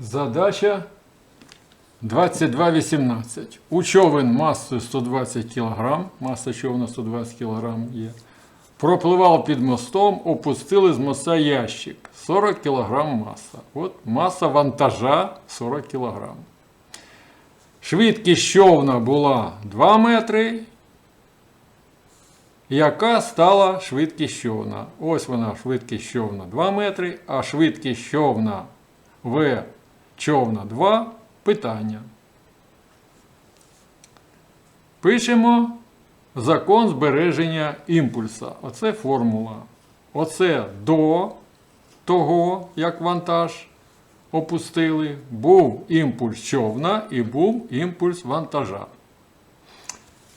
Задача 22.18. У човен масою 120 кг, маса човна 120 кг є. Пропливав під мостом, опустили з моста ящик. 40 кг маса. От маса вантажа 40 кг. Швидкість човна була 2 метри. Яка стала швидкість човна? Ось вона швидкість човна 2 метри, а швидкість човна В човна 2 питання. Пишемо закон збереження імпульса. Оце формула. Оце до того, як вантаж опустили, був імпульс човна і був імпульс вантажа.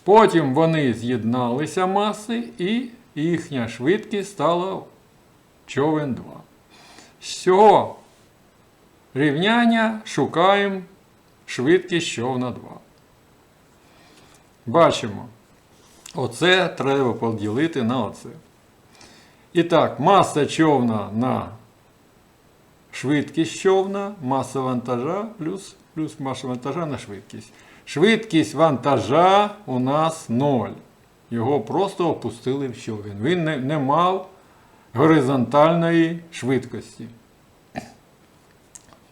Потім вони з'єдналися маси і їхня швидкість стала човен 2. З цього рівняння шукаємо швидкість човна 2. Бачимо. Оце треба поділити на оце. І так, маса човна на швидкість човна, маса вантажа плюс, плюс маса вантажа на швидкість. Швидкість вантажа у нас 0. Його просто опустили в човен. Він не, не мав горизонтальної швидкості.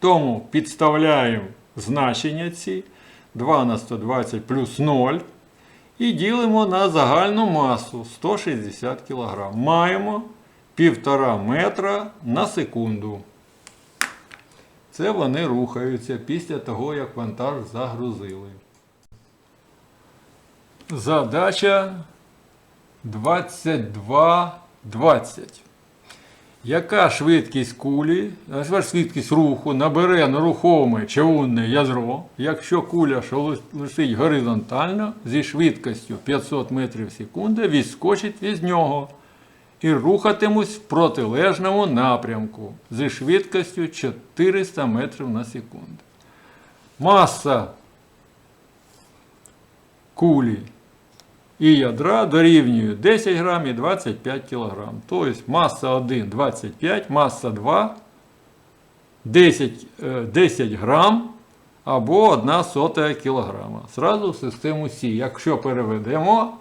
Тому підставляємо значення ці 2 на 120 плюс 0 і ділимо на загальну масу 160 кг. Маємо 1,5 метра на секунду. Це вони рухаються після того, як вантаж загрузили. Задача 22.20. Яка швидкість кулі, швидкість руху? Набере нерухоме човунне ядро, якщо куля, що летить горизонтально зі швидкістю 500 метрів в секунду, відскочить від нього і рухатимусь в протилежному напрямку зі швидкістю 400 метрів на секунду. Маса кулі і ядра дорівнює 10 грам і 25 кг. Тобто маса 1 25, маса 2 10, е, 10 грам або 1 сота кілограма. Зразу в систему Сі. Якщо переведемо,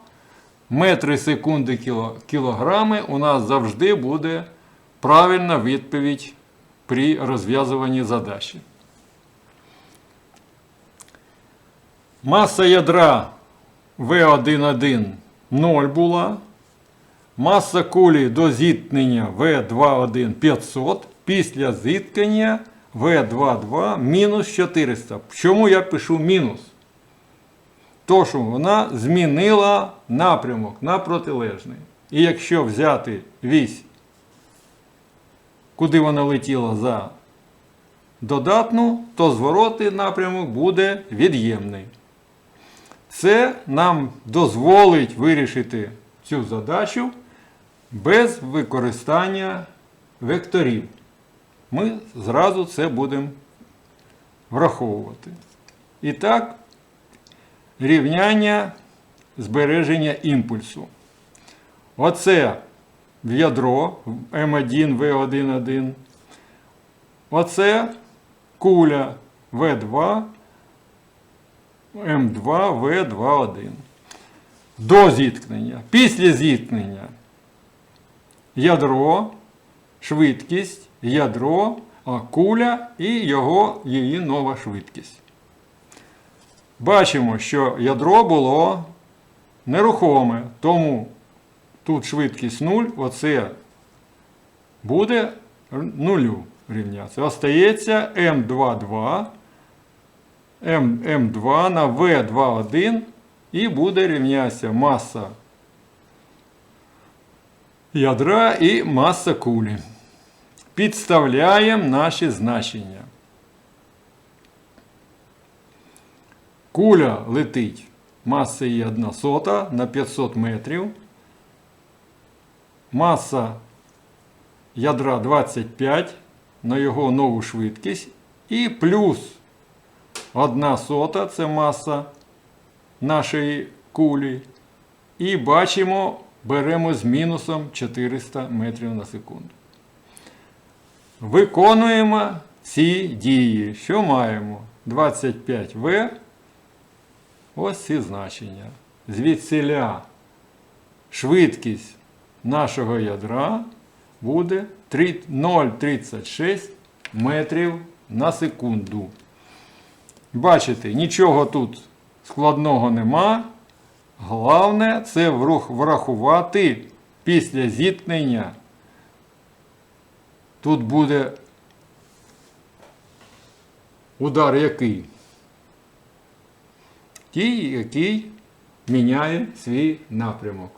метри секунди кіло, кілограми у нас завжди буде правильна відповідь при розв'язуванні задачі. Маса ядра В1,1 0 була. Маса кулі до зіткнення В2,1 500. Після зіткнення В2,2 мінус 400. Чому я пишу мінус? То, що вона змінила напрямок на протилежний. І якщо взяти вісь, куди вона летіла за додатну, то зворотний напрямок буде від'ємний. Це нам дозволить вирішити цю задачу без використання векторів. Ми зразу це будемо враховувати. І так, рівняння збереження імпульсу. Оце в ядро М1 В1,1. Оце куля В2 М2 В21. До зіткнення. Після зіткнення ядро, швидкість, ядро, куля і його, її нова швидкість. Бачимо, що ядро було нерухоме, тому тут швидкість 0, оце буде нулю рівнятися. Остається М22. М, М2 на В21 і буде рівнятися маса ядра і маса кулі. Підставляємо наші значення. Куля летить маса її 1 сота на 500 метрів. Маса ядра 25 на його нову швидкість. І плюс 1 сота це маса нашої кулі. І бачимо, беремо з мінусом 400 метрів на секунду. Виконуємо ці дії. Що маємо? 25В. Ось ці значення. Звідсиля швидкість нашого ядра буде 0,36 метрів на секунду. Бачите, нічого тут складного нема. Головне це врахувати після зіткнення. Тут буде удар який? Тій, який міняє свій напрямок.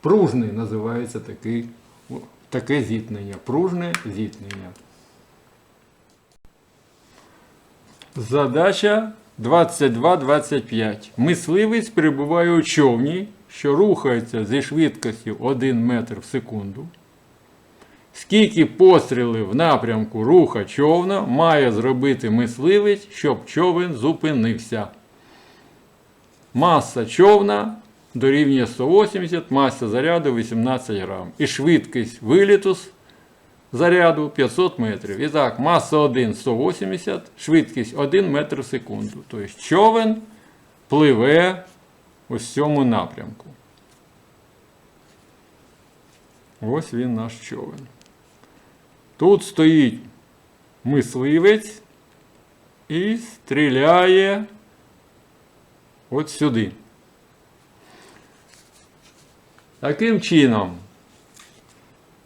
Пружний називається такий, таке зіткнення. Пружне зіткнення. Задача 22-25. Мисливець перебуває у човні, що рухається зі швидкістю 1 метр в секунду. Скільки пострілів в напрямку руха човна має зробити мисливець, щоб човен зупинився? Маса човна дорівнює 180, маса заряду 18 грам. І швидкість виліту заряду 500 метрів. І так, маса 1 180, швидкість 1 метр в секунду. Тобто човен пливе ось цьому напрямку. Ось він наш човен. Тут стоїть мисливець і стріляє от сюди. Таким чином,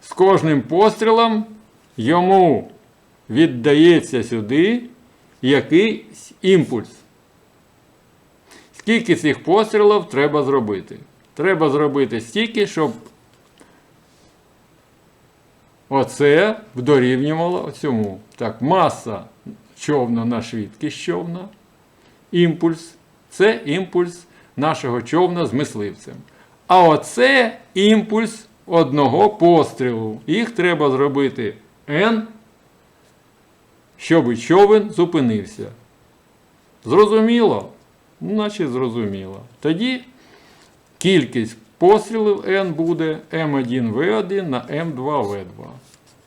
з кожним пострілом йому віддається сюди якийсь імпульс. Скільки цих пострілів треба зробити? Треба зробити стільки, щоб оце дорівнювало цьому. Так, маса човна на швидкість човна. Імпульс це імпульс нашого човна з мисливцем. А оце імпульс одного пострілу. Їх треба зробити N, щоб човен зупинився. Зрозуміло? Наче зрозуміло. Тоді кількість пострілів N буде M1V1 на M2V2.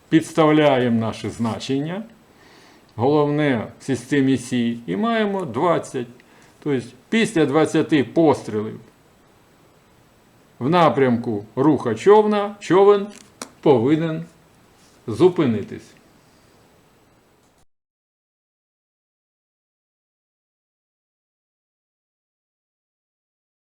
Підставляємо наше значення. Головне в системі Сі і маємо 20. Тобто після 20 пострілів в напрямку руха човна човен повинен зупинитись.